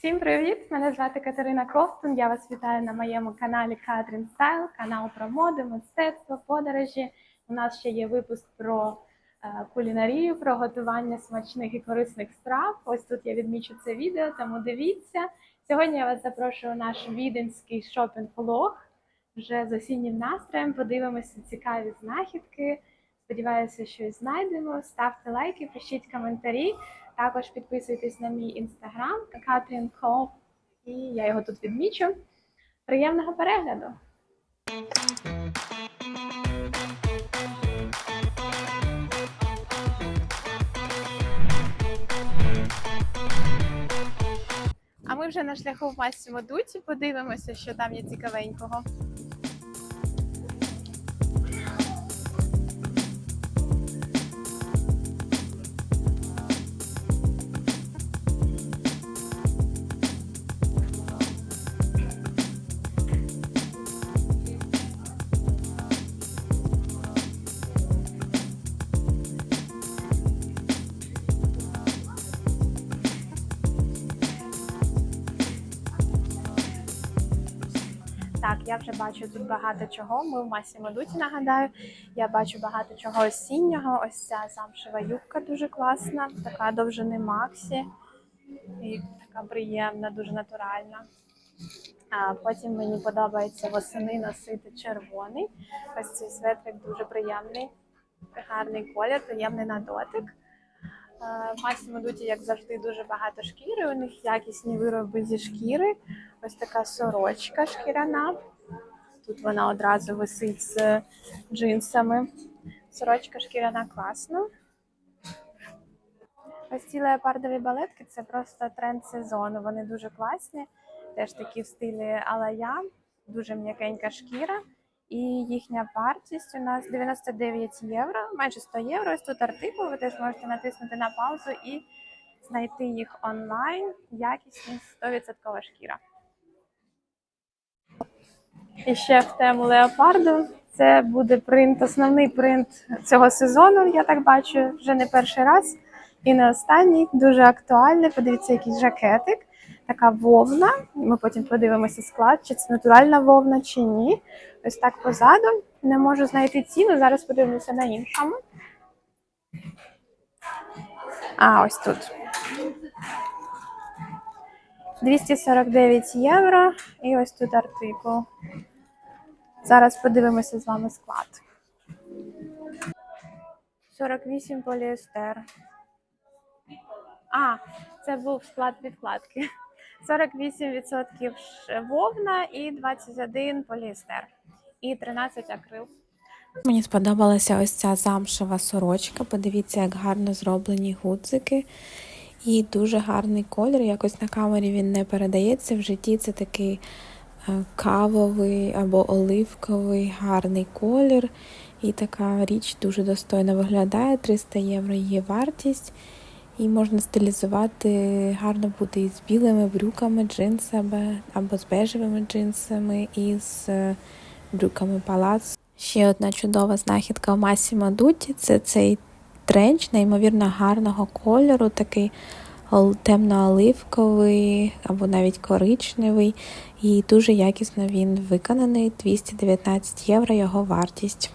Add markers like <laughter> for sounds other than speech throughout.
Всім привіт! Мене звати Катерина Ковтун. Я вас вітаю на моєму каналі Катрін Стайл, канал про моди, мистецтво, подорожі. У нас ще є випуск про е, кулінарію, про готування смачних і корисних страв. Ось тут я відмічу це відео, тому дивіться. Сьогодні я вас запрошую у наш віденський шопінг-влог. Вже з осіннім настроєм подивимося цікаві знахідки. Сподіваюся, щось знайдемо. Ставте лайки, пишіть коментарі. Також підписуйтесь на мій інстаграм Катрін Ков, і я його тут відмічу. Приємного перегляду! А ми вже на шляху в Массимо Дуті. Подивимося, що там є цікавенького. Я вже бачу тут багато чого. Ми в Массимо Дуті, нагадаю. Я бачу багато чого осіннього. Ось ця замшева юбка дуже класна, така довжини Максі. І така приємна, дуже натуральна. А потім мені подобається восени носити червоний. Ось цей светрик дуже приємний, гарний колір, приємний на дотик. Е, В Массимо Дуті, як завжди, дуже багато шкіри. У них якісні вироби зі шкіри. Ось така сорочка шкіряна. Тут вона одразу висить з джинсами. Сорочка шкіряна класна. Ось ці леопардові балетки це просто тренд сезону. Вони дуже класні, теж такі в стилі алая, дуже м'якенька шкіра. І їхня вартість у нас 99 євро, майже 100 євро. Ось тут артикул. Ви теж можете натиснути на паузу і знайти їх онлайн. Якісні 100% шкіра. І ще в тему леопарду. Це буде принт, основний принт цього сезону. Я так бачу, вже не перший раз і не останній. Дуже актуальний. Подивіться, якийсь жакетик. Така вовна. Ми потім подивимося склад, чи це натуральна вовна, чи ні. Ось так позаду. Не можу знайти ціну. Зараз подивимося на іншому. А, ось тут. 249 євро. І ось тут артикул. Зараз подивимося з вами склад. 48 поліестер. А, це був склад відкладки. 48% вовна і 21 поліестер. І 13 акрил. Мені сподобалася ось ця замшева сорочка. Подивіться, як гарно зроблені гудзики. І дуже гарний колір. Якось на камері він не передається. В житті це такий кавовий або оливковий гарний колір. І така річ дуже достойно виглядає. 300 євро її вартість. І можна стилізувати гарно буде із білими брюками, джинсами або з бежевими джинсами і з е, брюками палац. Ще одна чудова знахідка в Масімо Дуті це цей тренч неймовірно гарного кольору, такий темно-оливковий або навіть коричневий. І дуже якісно він виконаний. 219 євро його вартість.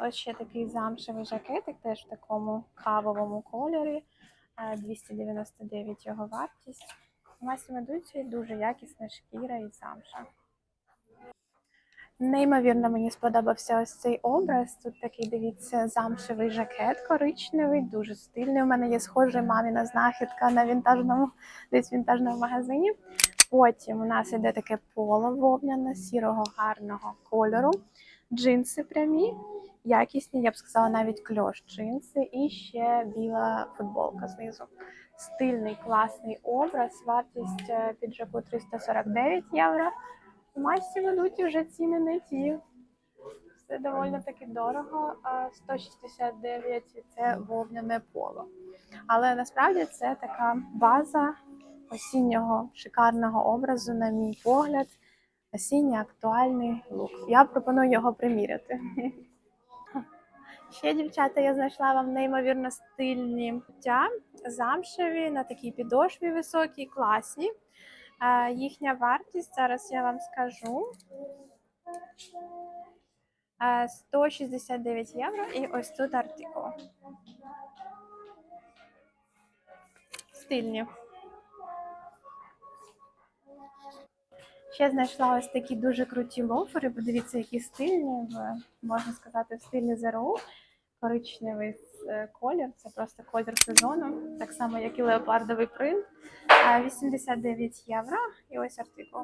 Ось ще такий замшевий жакетик, теж в такому кавовому кольорі. Е, 299 його вартість. У Масі Дуці дуже якісна шкіра і замша. Неймовірно, мені сподобався ось цей образ. Тут такий, дивіться, замшевий жакет коричневий, дуже стильний. У мене є схожа маміна знахідка на вінтажному, десь вінтажному магазині. Потім у нас іде таке поло вовняне, сірого гарного кольору, джинси прямі, якісні, я б сказала, навіть кльош джинси, і ще біла футболка знизу. Стильний, класний образ, вартість е, піджаку 349 євро. У масі ведуть вже ціни не ті. Все доволі таки дорого. 169 це вовняне поло. Але насправді це така база осіннього шикарного образу, на мій погляд. Осінній актуальний лук. Я пропоную його приміряти. Ще, дівчата, я знайшла вам неймовірно стильні взуття, замшеві на такій підошві високій, класні. Їхня вартість зараз я вам скажу. Е, 169 євро і ось тут артикул. Стильні. Ще знайшла ось такі дуже круті лофери. Подивіться, які стильні, можна сказати, в стилі ЗРУ. Коричневий колір, це просто колір сезону, так само, як і леопардовий принт. А, 89 євро. І ось артикул.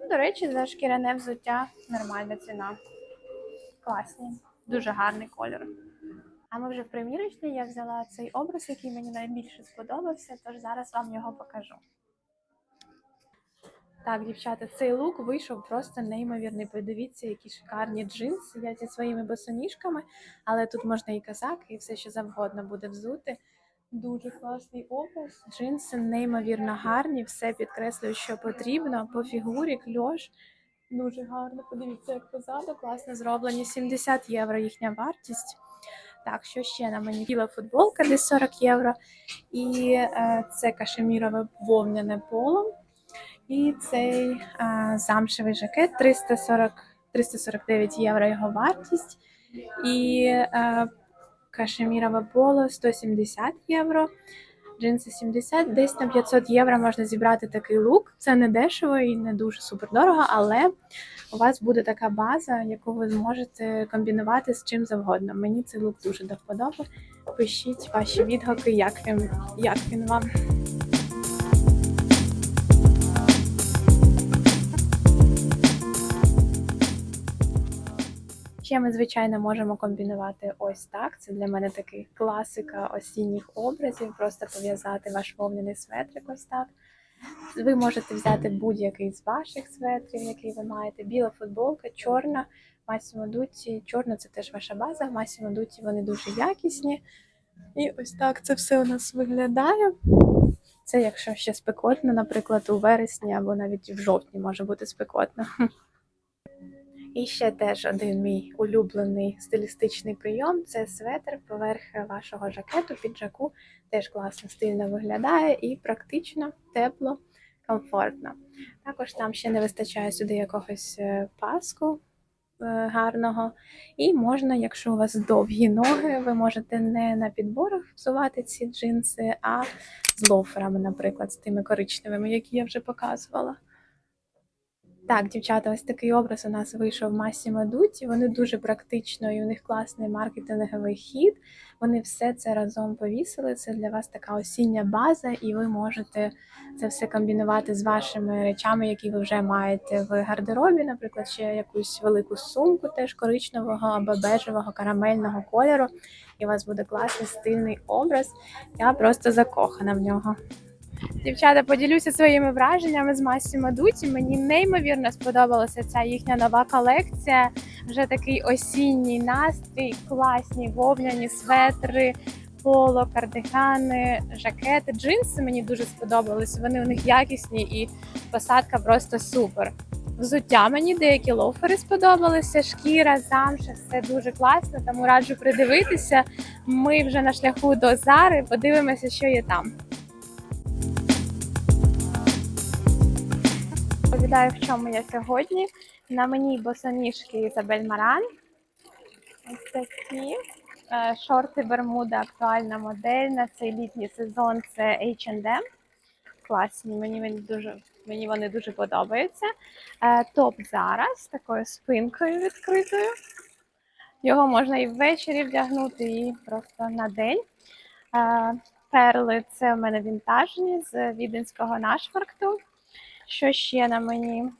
Ну, До речі, за шкіряне взуття нормальна ціна. Класний, дуже гарний колір. А ми вже в примірочній я взяла цей образ, який мені найбільше сподобався, тож зараз вам його покажу. Так, дівчата, цей лук вийшов просто неймовірний. Подивіться, які шикарні джинси. Я зі своїми босоніжками, але тут можна і казак, і все, що завгодно буде взути. Дуже класний образ. Джинси неймовірно гарні, все підкреслюю, що потрібно. По фігурі, кльош. Дуже гарно. Подивіться, як позаду класно зроблені. 70 євро їхня вартість. Так, що ще на мені? Біла футболка десь 40 євро. І е, це кашемірове вовняне поло. І цей е, замшевий жакет 340, 349 євро його вартість. І е, кашемірове поло 170 євро. Джинси 70, десь на 500 євро можна зібрати такий лук. Це не дешево і не дуже супер дорого, але у вас буде така база, яку ви зможете комбінувати з чим завгодно. Мені цей лук дуже до вподоби. Пишіть ваші відгуки, як він, як він вам. Ще ми, звичайно, можемо комбінувати ось так. Це для мене такий класика осінніх образів. Просто пов'язати ваш вовняний светрик ось так. Ви можете взяти будь-який з ваших светрів, який ви маєте. Біла футболка, чорна, Massimo Dutti. Чорна це теж ваша база. Massimo Dutti вони дуже якісні. І ось так це все у нас виглядає. Це якщо ще спекотно, наприклад, у вересні або навіть в жовтні може бути спекотно. І ще теж один мій улюблений стилістичний прийом це светр поверх вашого жакету, піджаку. Теж класно стильно виглядає і практично, тепло, комфортно. Також нам ще не вистачає сюди якогось е, паску е, гарного. І можна, якщо у вас довгі ноги, ви можете не на підборах взувати ці джинси, а з лоферами, наприклад, з тими коричневими, які я вже показувала. Так, дівчата, ось такий образ у нас вийшов в Massimo Dutti. Вони дуже практично і у них класний маркетинговий хід. Вони все це разом повісили. Це для вас така осіння база, і ви можете це все комбінувати з вашими речами, які ви вже маєте в гардеробі, наприклад, ще якусь велику сумку, теж коричневого або бежевого карамельного кольору. І у вас буде класний стильний образ. Я просто закохана в нього. Дівчата, поділюся своїми враженнями з Massimo Dutti. Мені неймовірно сподобалася ця їхня нова колекція. Вже такий осінній настрій, класні вовняні светри, поло, кардигани, жакети, джинси мені дуже сподобались. Вони у них якісні і посадка просто супер. Взуття мені деякі лофери сподобалися. Шкіра, замша, все дуже класно. Тому раджу придивитися. Ми вже на шляху до Зари. Подивимося, що є там. Розповідаю, в чому я сьогодні. На мені босоніжки Ізабель Маран. Ось такі. Е, Шорти Бермуда актуальна модель на цей літній сезон це H&M. Класні, мені, мені, дуже, мені вони дуже подобаються. Е, Топ зараз з такою спинкою відкритою. Його можна і ввечері вдягнути, і просто на день. Е, Перли це в мене вінтажні з віденського нашваркту. Що ще на мені?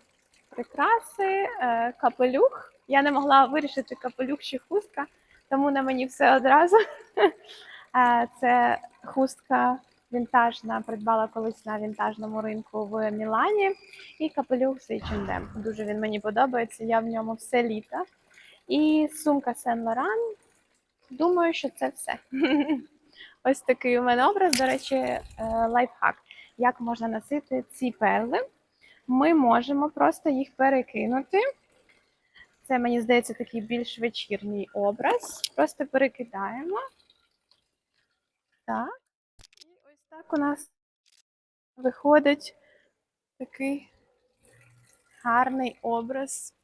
Прикраси, е, капелюх. Я не могла вирішити капелюх чи хустка, тому на мені все одразу. <laughs> Е, Це хустка вінтажна, придбала колись на вінтажному ринку в Мілані. І капелюх з H&M. Дуже він мені подобається, я в ньому все літо. І сумка Сен Лоран. Думаю, що це все. <laughs> Ось такий у мене образ. До речі, е, лайфхак. Як можна носити ці перли? Ми можемо просто їх перекинути. Це, мені здається, такий більш вечірній образ. Просто перекидаємо. Так. І ось так у нас виходить такий гарний образ.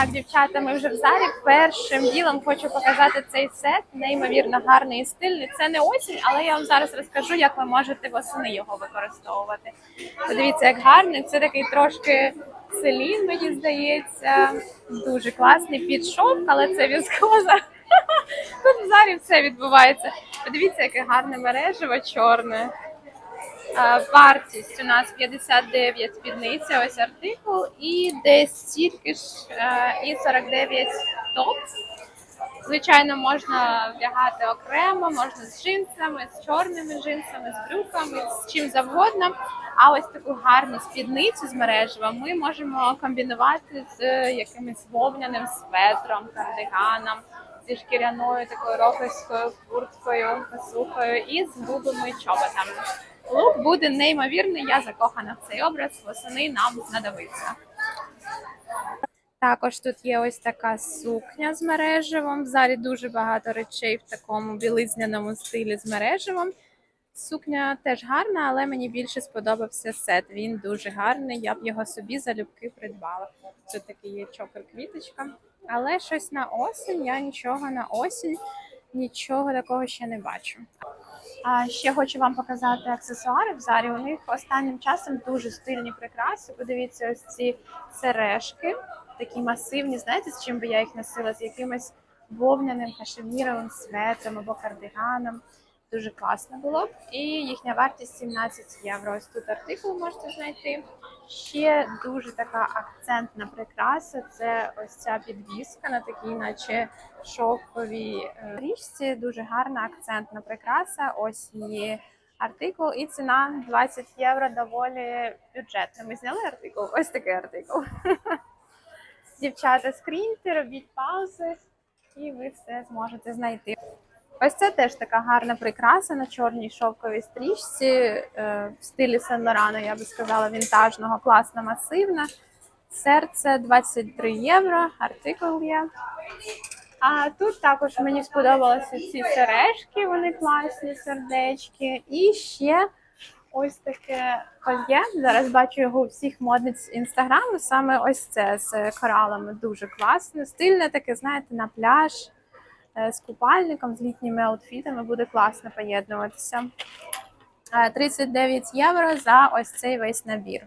Так, дівчата, ми вже в залі. Першим ділом хочу показати цей сет. Неймовірно гарний і стильний. Це не осінь, але я вам зараз розкажу, як ви можете восени його використовувати. Подивіться, як гарний. Це такий трошки селін, мені здається. Дуже класний під шовк, але це віскоза. <laughs> Тут в залі все відбувається. Подивіться, яке гарне мережево чорне. Е, Вартість у нас 59 спідниця, ось артикул, і десь стільки ж е, і 49 топ. Звичайно, можна вдягати окремо, можна з джинсами, з чорними джинсами, з брюками, з чим завгодно. А ось таку гарну спідницю з мережева ми можемо комбінувати з якимось вовняним светром, кардиганом, зі шкіряною такою рокерською курткою, посухою і з грубими чоботами. Лук буде неймовірний. Я закохана в цей образ. Восени нам знадобиться. Також тут є ось така сукня з мереживом. В залі дуже багато речей в такому білизняному стилі з мереживом. Сукня теж гарна, але мені більше сподобався сет. Він дуже гарний. Я б його собі залюбки придбала. Тут такий є чокер-квіточка. Але щось на осінь. Я нічого на осінь, нічого такого ще не бачу. А ще хочу вам показати аксесуари в зарі. У них останнім часом дуже стильні прикраси. Подивіться, ось ці сережки, такі масивні. Знаєте, з чим би я їх носила? З якимось вовняним кашеміровим светом або кардиганом. Дуже класно було б. І їхня вартість 17 євро. Ось тут артикул можете знайти. Ще дуже така акцентна прикраса. Це ось ця підвіска на такій, наче шовковій е, річці. Дуже гарна акцентна прикраса. Ось її артикул, і ціна 20 євро доволі бюджетна. Ми зняли артикул. Ось такий артикул. <laughs> Дівчата, скріньте, робіть паузи, і ви все зможете знайти. Ось це теж така гарна прикраса на чорній шовковій стрічці е, в стилі Сен Лорану, я би сказала, вінтажного, класна, масивна. Серце 23 євро, артикул є. А тут також мені сподобалися ці сережки, вони класні, сердечки. І ще ось таке кольє. Зараз бачу його у всіх модниць інстаграму. Саме ось це з коралами дуже класне. Стильне таке, знаєте, на пляж з купальником, з літніми аутфітами буде класно поєднуватися. Е, 39 євро за ось цей весь набір.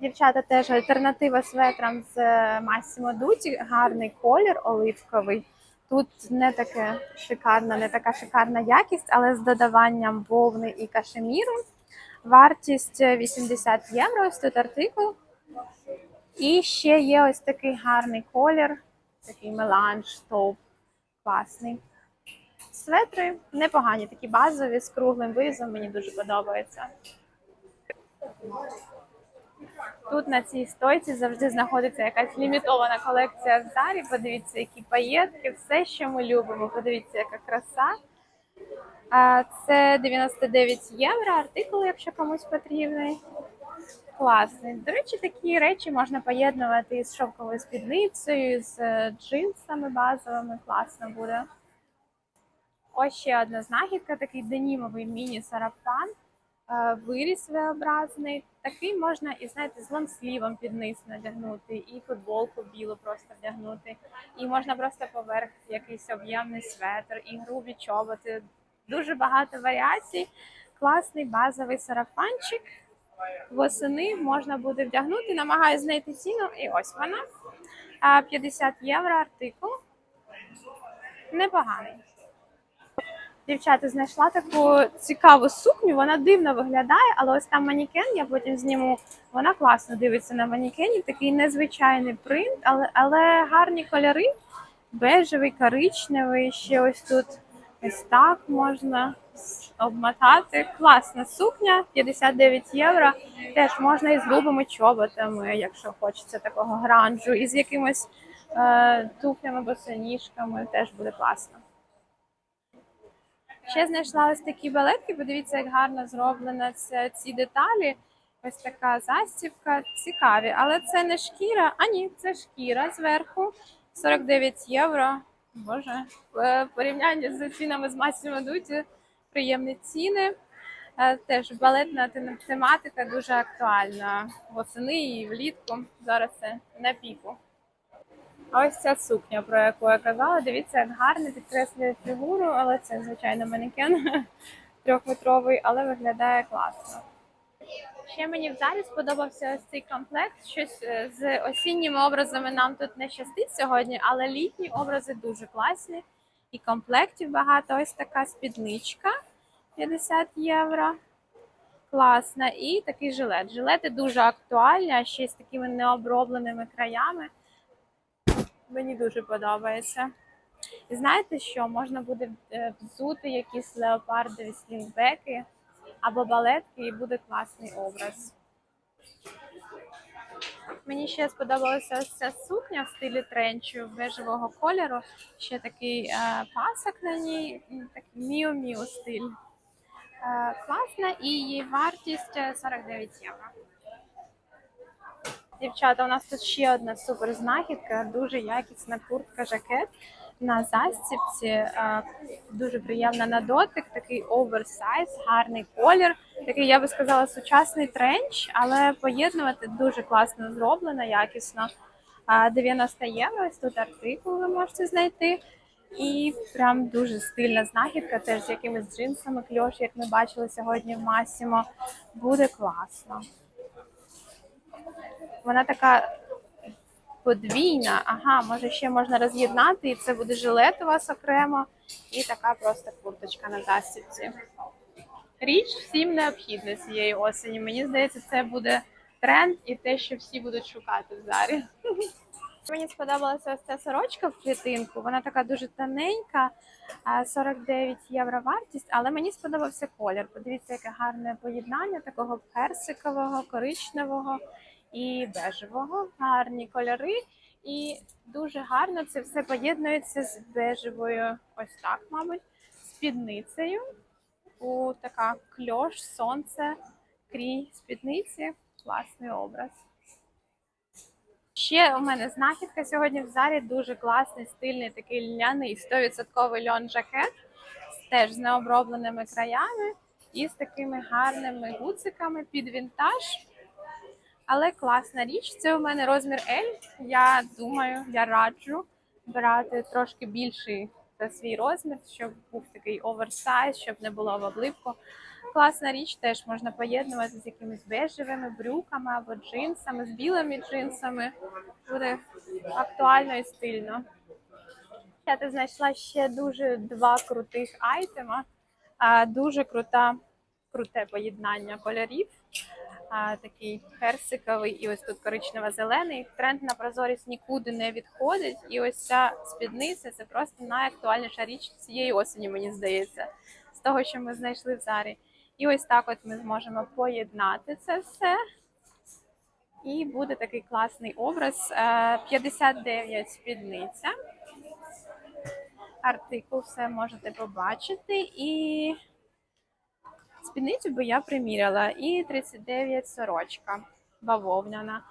Дівчата теж альтернатива светрам з Massimo Dutti. Гарний колір оливковий. Тут не таке шикарна, не така шикарна якість, але з додаванням вовни і кашеміру. Вартість 80 євро. Ось тут артикул. І ще є ось такий гарний колір, такий меланж, тауп. Класний. Светри непогані, такі базові з круглим вирізом, мені дуже подобається. Тут на цій стойці завжди знаходиться якась лімітована колекція в зарі. Подивіться, які паєтки, все, що ми любимо. Подивіться, яка краса. Це 99 євро, артикул, якщо комусь потрібний. Класний. До речі, такі речі можна поєднувати з шовковою спідницею, з е, джинсами базовими. Класно буде. Ось ще одна знахідка, такий денімовий міні-сарафан. Е, Виріс V-образний. Такий можна і знаєте, з лонслівом під низ надягнути, і футболку білу просто вдягнути. І можна просто поверх якийсь об'ємний светр, і грубі чоботи. Дуже багато варіацій. Класний базовий сарафанчик. Восени можна буде вдягнути. Намагаюся знайти ціну, і ось вона. 50 євро артикул. Непоганий. Дівчата, знайшла таку цікаву сукню, вона дивно виглядає, але ось там манікен, я потім зніму. Вона класно дивиться на манікені, такий незвичайний принт, але, але гарні кольори. Бежевий, коричневий, ще ось тут ось так можна обмотати. Класна сукня, 59 євро. Теж можна із грубими чоботами, якщо хочеться такого гранжу, і з якимось е, туфлями, босоніжками, теж буде класно. Ще знайшла ось такі балетки. Подивіться, як гарно зроблена ця, ці деталі. Ось така застібка. Цікаві. Але це не шкіра. А ні, це шкіра зверху. 49 євро. Боже, в порівнянні з цінами з Massimo Dutti приємні ціни. Е, Теж балетна тематика дуже актуальна восени і влітку. Зараз це на піку. А ось ця сукня, про яку я казала, дивіться, як гарно підкреслює фігуру, але це, звичайно, манекен <laughs> трьохметровий, але виглядає класно. Ще мені в залі сподобався ось цей комплект. Щось е, з осінніми образами нам тут не щастить сьогодні, але літні образи дуже класні. І комплектів багато. Ось така спідничка 50 євро. Класна. І такий жилет. Жилети дуже актуальні, ще з такими необробленими краями. Мені дуже подобається. І знаєте що? Можна буде е, взути якісь леопардові слінгбеки або балетки, і буде класний образ. Мені ще сподобалася ось ця сукня в стилі тренчу бежевого кольору. Ще такий е, пасок на ній, такий міу-міу стиль. Е, класна і її вартість е, 49 євро. Дівчата, у нас тут ще одна супер знахідка, дуже якісна куртка жакет на застібці. е, Дуже приємна на дотик, такий оверсайз, гарний колір. Такий, я би сказала, сучасний тренч, але поєднувати дуже класно зроблено, якісно. А, 90 євро. Ось тут артикул ви можете знайти. І прям дуже стильна знахідка, теж з якимись джинсами кльош, як ми бачили сьогодні в Масімо. Буде класно. Вона така подвійна. Ага, може ще можна роз'єднати, і це буде жилет у вас окремо, і така просто курточка на застібці. Річ всім необхідна цієї осені. Мені здається, це буде тренд і те, що всі будуть шукати зарі. <laughs> Мені сподобалася ось ця сорочка в клітинку. Вона така дуже тоненька, а, 49 євро вартість, але мені сподобався колір. Подивіться, яке гарне поєднання такого персикового, коричневого і бежевого. Гарні кольори. І дуже гарно це все поєднується з бежевою, ось так, мабуть, спідницею. У така кльош, сонце, крій спідниці. Класний образ. Ще у мене знахідка сьогодні в зарі дуже класний, стильний, такий льняний 100% льон жакет, теж з необробленими краями і з такими гарними гуциками під вінтаж. Але класна річ. Це у мене розмір L. Я думаю, я раджу брати трошки більший за свій розмір, щоб був такий оверсайз, щоб не було в облипку. Класна річ теж можна поєднувати з якимись бежевими брюками або джинсами, з білими джинсами. Буде актуально і стильно. Я тут знайшла ще дуже два крутих айтема. Дуже крута, круте поєднання кольорів. А, такий персиковий і ось тут коричнево-зелений. Тренд на прозорість нікуди не відходить. І ось ця спідниця це просто найактуальніша річ цієї осені, мені здається, з того, що ми знайшли в зарі. І ось так от ми зможемо поєднати це все. І буде такий класний образ. Е, 59 спідниця. Артикул все можете побачити. І спідницю би я приміряла. І 39 сорочка бавовняна.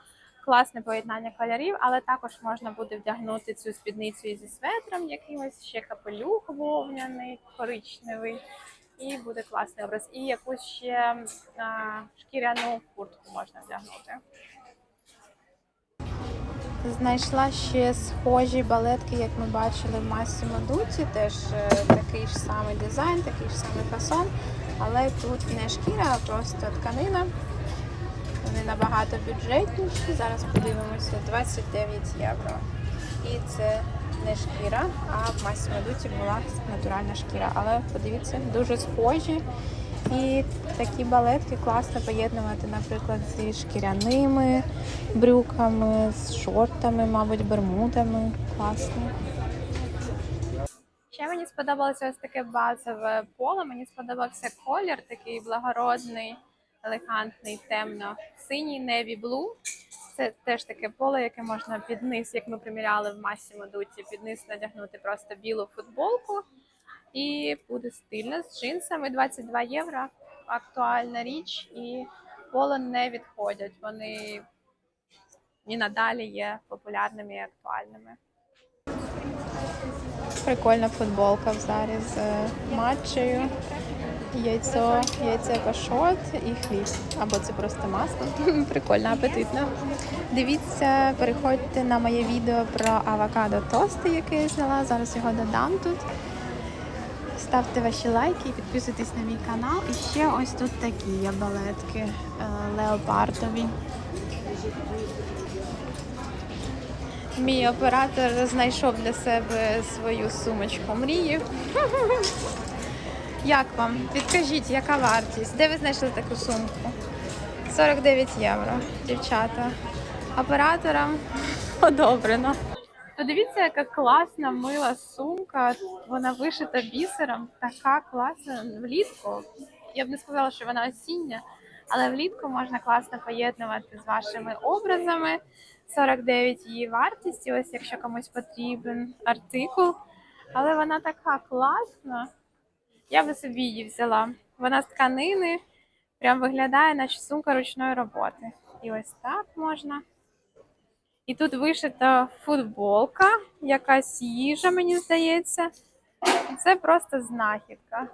Класне поєднання кольорів, але також можна буде вдягнути цю спідницю і зі светром якимось, ще капелюх вовняний, коричневий. І буде класний образ. І якусь ще а, шкіряну куртку можна вдягнути. Знайшла ще схожі балетки, як ми бачили в Massimo Dutti. Теж е, такий ж самий дизайн, такий ж самий фасон. Але тут не шкіра, а просто тканина. Вони набагато бюджетніші. Зараз подивимося 29 євро. І це не шкіра, а в Massimo Dutti була натуральна шкіра. Але подивіться, дуже схожі. І такі балетки класно поєднувати, наприклад, зі шкіряними брюками, з шортами, мабуть, бермудами. Класно. Ще мені сподобалося ось таке базове поло. Мені сподобався колір, такий благородний, елегантний, темно-синій blue. Це теж таке поло, яке можна під низ, як ми приміряли в Massimo Dutti, під низ надягнути просто білу футболку. І буде стильно з джинсами 22 євро. Актуальна річ, і поло не відходять. Вони і надалі є популярними і актуальними. Прикольна футболка в зарі з е, матчею. Яйцо, яйце пашот і хліб. Або це просто масло. <laughs> Прикольно, апетитно. Дивіться, переходьте на моє відео про авокадо тости, яке я зняла. Зараз його додам тут. Ставте ваші лайки і підписуйтесь на мій канал. І ще ось тут такі є балетки е, леопардові. Мій оператор знайшов для себе свою сумочку мрії. <laughs> Як вам? Підкажіть, яка вартість? Де ви знайшли таку сумку? 49 євро, дівчата. Операторам <laughs> одобрено. Подивіться, яка класна мила сумка. Вона вишита бісером. Така класна влітку. Я б не сказала, що вона осіння, але влітку можна класно поєднувати з вашими образами. 49 її вартість, ось якщо комусь потрібен артикул. Але вона така класна. Я би собі її взяла. Вона з тканини, прям виглядає, наче сумка ручної роботи. І ось так можна. І тут вишита футболка, якась їжа, мені здається. Це просто знахідка.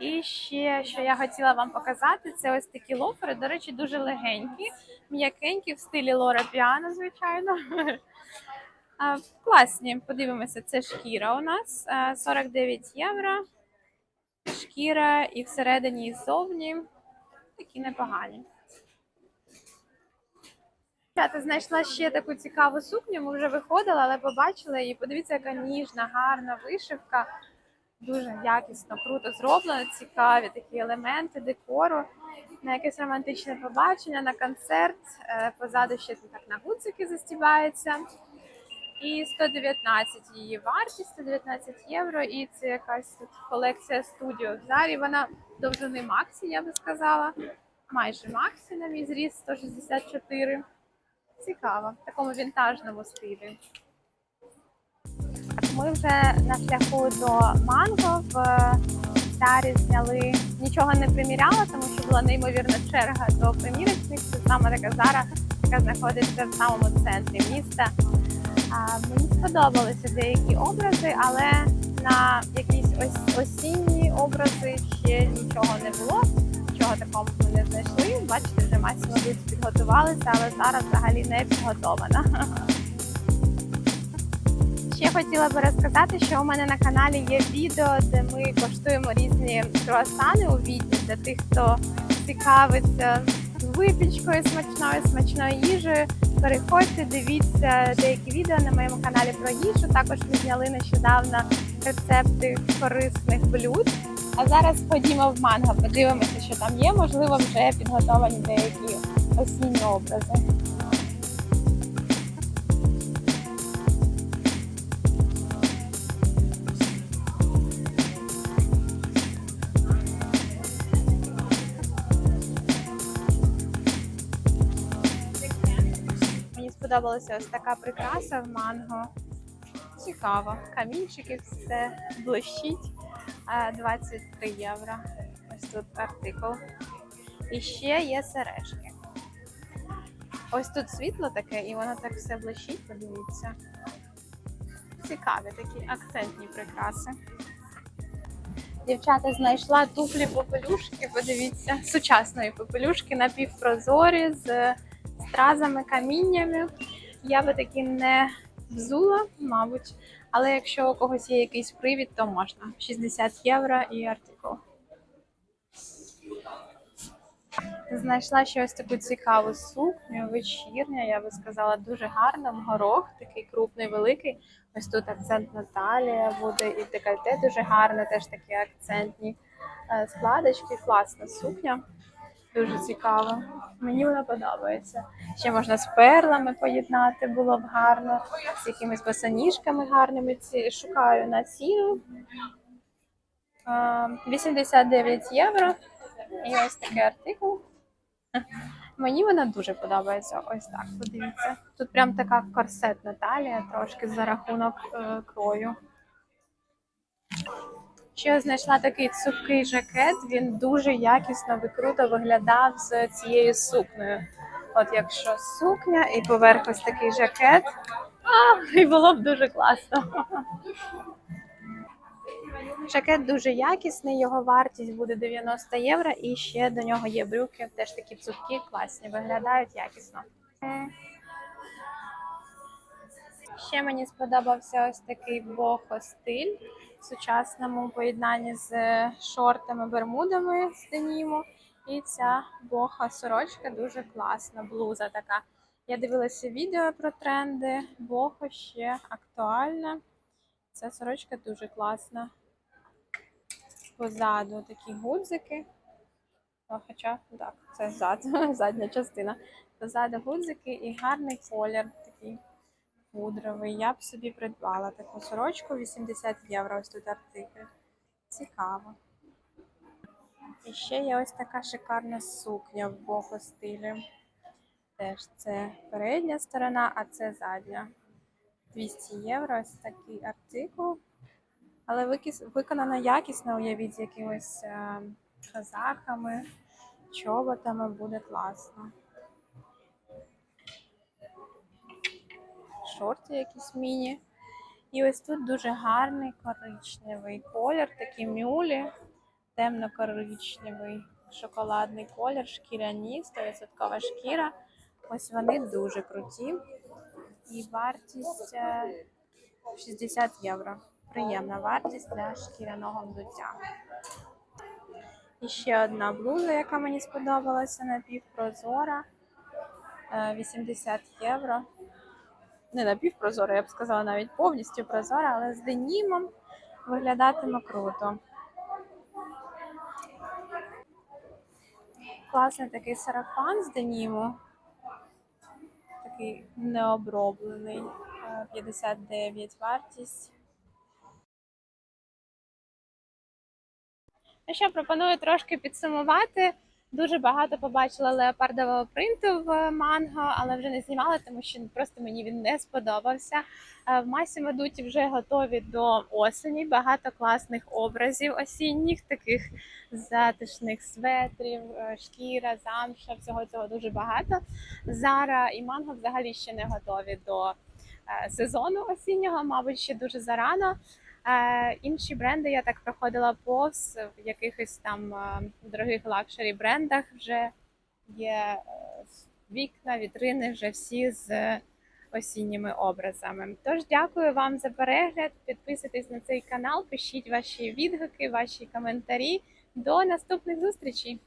І ще, що я хотіла вам показати, це ось такі лофери. До речі, дуже легенькі, м'якенькі в стилі Лора Піано, звичайно. Класні, подивимося, це шкіра у нас 49 євро. Шкіра і всередині, і ззовні. Такі непогані. Я знайшла ще таку цікаву сукню. Ми вже виходили, але побачила її. Подивіться, яка ніжна, гарна вишивка. Дуже якісно, круто зроблено, цікаві такі елементи декору. На якесь романтичне побачення, на концерт. Е, Позаду ще так на гудзики застібається. І 119 її вартість, 119 євро. І це якась тут колекція студіо. В зарі вона довжини Максі, я би сказала. Майже Максі на мій зріст 164. Цікаво, в такому вінтажному стилі. Ми вже на шляху до Манго в Зарі зняли. Нічого не приміряла, тому що була неймовірна черга до примірочних. Це саме така Зара, яка знаходиться в самому центрі міста. А, мені сподобалися деякі образи, але на якісь ось осінні образи ще нічого не було. Нічого такого ми не знайшли. Бачите, вже Дуць підготувалися, але зараз взагалі не підготована. <laughs> Ще хотіла би розказати, що у мене на каналі є відео, де ми коштуємо різні круасани у відні для тих, хто цікавиться випічкою смачною, смачною їжею. Переходьте, дивіться деякі відео на моєму каналі про їжу. Також ми зняли нещодавно рецепти корисних блюд. А зараз ходімо в манго, подивимося, що там є. Можливо, вже підготовані деякі осінні образи. Сподобалася ось така прикраса в манго. Цікаво. Камінчики, все блищить. 23 євро. Ось тут артикул. І ще є сережки. Ось тут світло таке, і воно так все блищить, подивіться. Цікаві такі акцентні прикраси. Дівчата знайшла туфлі попелюшки, подивіться, сучасної попелюшки напівпрозорі з стразами, каміннями. Я би такі не взула, мабуть. Але якщо у когось є якийсь привід, то можна. 60 євро і артикул. Знайшла ще ось таку цікаву сукню, вечірня, я би сказала, дуже гарна, горох, такий крупний, великий. Ось тут акцент Наталія буде, і декольте дуже гарне, теж такі акцентні е, складочки. Класна сукня. Дуже цікаво. Мені вона подобається. Ще можна з перлами поєднати, було б гарно. З якимись босоніжками гарними. Ці шукаю на ціну. 89 євро. І ось такий артикул. Мені вона дуже подобається. Ось так. Подивіться. Тут прям така корсетна талія, трошки за рахунок е, крою. Ще знайшла такий цупкий жакет. Він дуже якісно і круто виглядав з цією сукнею. От якщо сукня і поверх ось такий жакет, а, і було б дуже класно. Жакет дуже якісний, його вартість буде 90 євро, і ще до нього є брюки, теж такі цупкі, класні, виглядають якісно. Ще мені сподобався ось такий бохо-стиль в сучасному поєднанні з шортами, бермудами з деніму. І ця боха сорочка дуже класна, блуза така. Я дивилася відео про тренди, бохо ще актуальна. Ця сорочка дуже класна. Позаду такі гудзики. О, Хоча так, це зад, <laughs> задня частина. Позаду гудзики і гарний колір такий пудровий. Я б собі придбала таку сорочку 80 євро. Ось тут артикль. Цікаво. І ще є ось така шикарна сукня в бохо стилі. Теж це передня сторона, а це задня. 200 євро ось такий артикул. Але викіс- виконано якісно, уявіть, з якимись е, казахами, чоботами буде класно. Шорти якісь міні. І ось тут дуже гарний коричневий колір, такі мюлі, темно-коричневий шоколадний колір, шкіряні, 100% шкіра. Ось вони дуже круті. І вартість е, 60 євро. Приємна вартість для шкіряного взуття. І ще одна блуза, яка мені сподобалася, напівпрозора. е, 80 євро. Не напівпрозора, я б сказала навіть повністю прозора, але з денімом виглядатиме круто. Класний такий сарафан з деніму. Такий необроблений. е, 59 вартість. Ну що, пропоную трошки підсумувати. Дуже багато побачила леопардового принту в манго, але вже не знімала, тому що просто мені він не сподобався. Е, В масі Медуті вже готові до осені. Багато класних образів осінніх, таких затишних светрів, е, шкіра, замша. Всього цього дуже багато. Зара і манго взагалі ще не готові до е, сезону осіннього, мабуть, ще дуже зарано. Е, інші бренди я так проходила повз в якихось там дорогих лакшері брендах вже є е, вікна, вітрини, вже всі з осінніми образами. Тож дякую вам за перегляд. Підписуйтесь на цей канал, пишіть ваші відгуки, ваші коментарі. До наступних зустрічей!